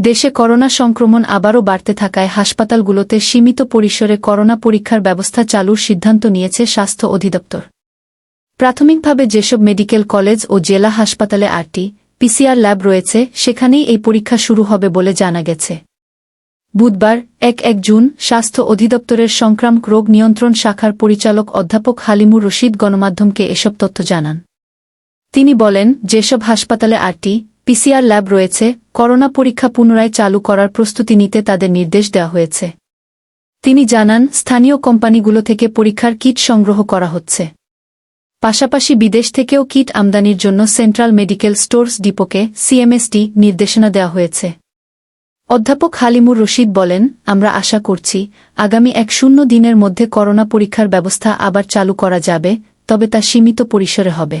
দেশে করোনা সংক্রমণ আবারও বাড়তে থাকায় হাসপাতালগুলোতে সীমিত পরিসরে করোনা পরীক্ষার ব্যবস্থা চালুর সিদ্ধান্ত নিয়েছে স্বাস্থ্য অধিদপ্তর। প্রাথমিকভাবে যেসব মেডিকেল কলেজ ও জেলা হাসপাতালে আটটি পিসিআর ল্যাব রয়েছে, সেখানেই এই পরীক্ষা শুরু হবে বলে জানা গেছে। বুধবার, এক এক জুন, স্বাস্থ্য অধিদপ্তরের সংক্রামক রোগ নিয়ন্ত্রণ শাখার পরিচালক অধ্যাপক হালিমুর রশিদ গণমাধ্যমকে এসব তথ্য জানান। তিনি বলেন, যেসব হাসপাতালে আটটি পিসিআর ল্যাব রয়েছে, করোনা পরীক্ষা পুনরায় চালু করার প্রস্তুতি নিতে তাদের নির্দেশ দেওয়া হয়েছে। তিনি জানান, স্থানীয় কোম্পানিগুলো থেকে পরীক্ষার কিট সংগ্রহ করা হচ্ছে। পাশাপাশি বিদেশ থেকেও কিট আমদানির জন্য সেন্ট্রাল মেডিকেল স্টোর্স ডিপোকে সিএমএসটি নির্দেশনা দেওয়া হয়েছে। অধ্যাপক হালিমুর রশিদ বলেন, আমরা আশা করছি, আগামী এক শূন্য দিনের মধ্যে করোনা পরীক্ষার ব্যবস্থা আবার চালু করা যাবে, তবে তা সীমিত পরিসরে হবে।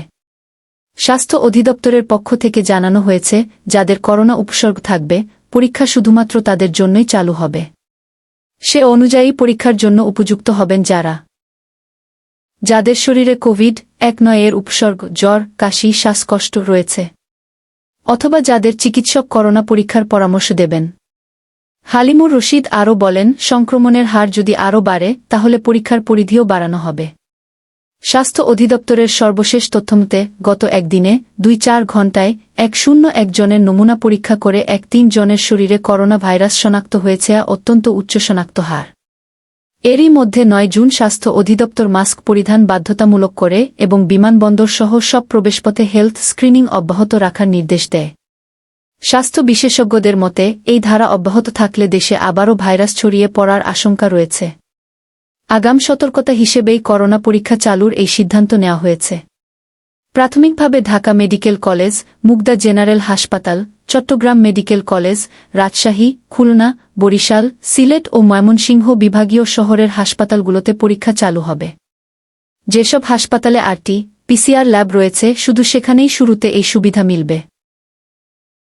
স্বাস্থ্য অধিদপ্তরের পক্ষ থেকে জানানো হয়েছে, যাদের করোনা উপসর্গ থাকবে, পরীক্ষা শুধুমাত্র তাদের জন্যই চালু হবে। সে অনুযায়ী পরীক্ষার জন্য উপযুক্ত হবেন যারা। যাদের শরীরে কোভিড এক নয় এর উপসর্গ, জ্বর, কাশি, শ্বাসকষ্ট রয়েছে। অথবা যাদের চিকিৎসক করোনা পরীক্ষার পরামর্শ দেবেন। হালিমুর রশিদ আরও বলেন, সংক্রমণের হার যদি আরও বাড়ে, তাহলে পরীক্ষার পরিধিও বাড়ানো হবে। স্বাস্থ্য অধিদপ্তরের সর্বশেষ তথ্যমতে, গত একদিনে দুই চার ঘণ্টায় এক শূন্য একজনের নমুনা পরীক্ষা করে এক তিন জনের শরীরে করোনা ভাইরাস শনাক্ত হয়েছে অত্যন্ত উচ্চ শনাক্ত হার। এরই মধ্যে নয় জুন স্বাস্থ্য অধিদপ্তর মাস্ক পরিধান বাধ্যতামূলক করে এবং বিমানবন্দর সহ সব প্রবেশপথে হেলথ স্ক্রিনিং অব্যাহত রাখার নির্দেশ দেয়। স্বাস্থ্য বিশেষজ্ঞদের মতে, এই ধারা অব্যাহত থাকলে দেশে আবারও ভাইরাস ছড়িয়ে পড়ার আশঙ্কা রয়েছে। আগাম সতর্কতা হিসেবেই করোনা পরীক্ষা চালুর এই সিদ্ধান্ত নেওয়া হয়েছে। প্রাথমিকভাবে Dhaka medical college, Mugda general হাসপাতাল, চট্টগ্রাম মেডিকেল কলেজ, রাজশাহী, খুলনা, বরিশাল, সিলেট ও ময়মনসিংহ বিভাগীয় শহরের হাসপাতালগুলোতে পরীক্ষা চালু হবে। যেসব হাসপাতালে আটটি, পিসিআর ল্যাব রয়েছে, শুধু সেখানেই শুরুতে এই সুবিধা মিলবে।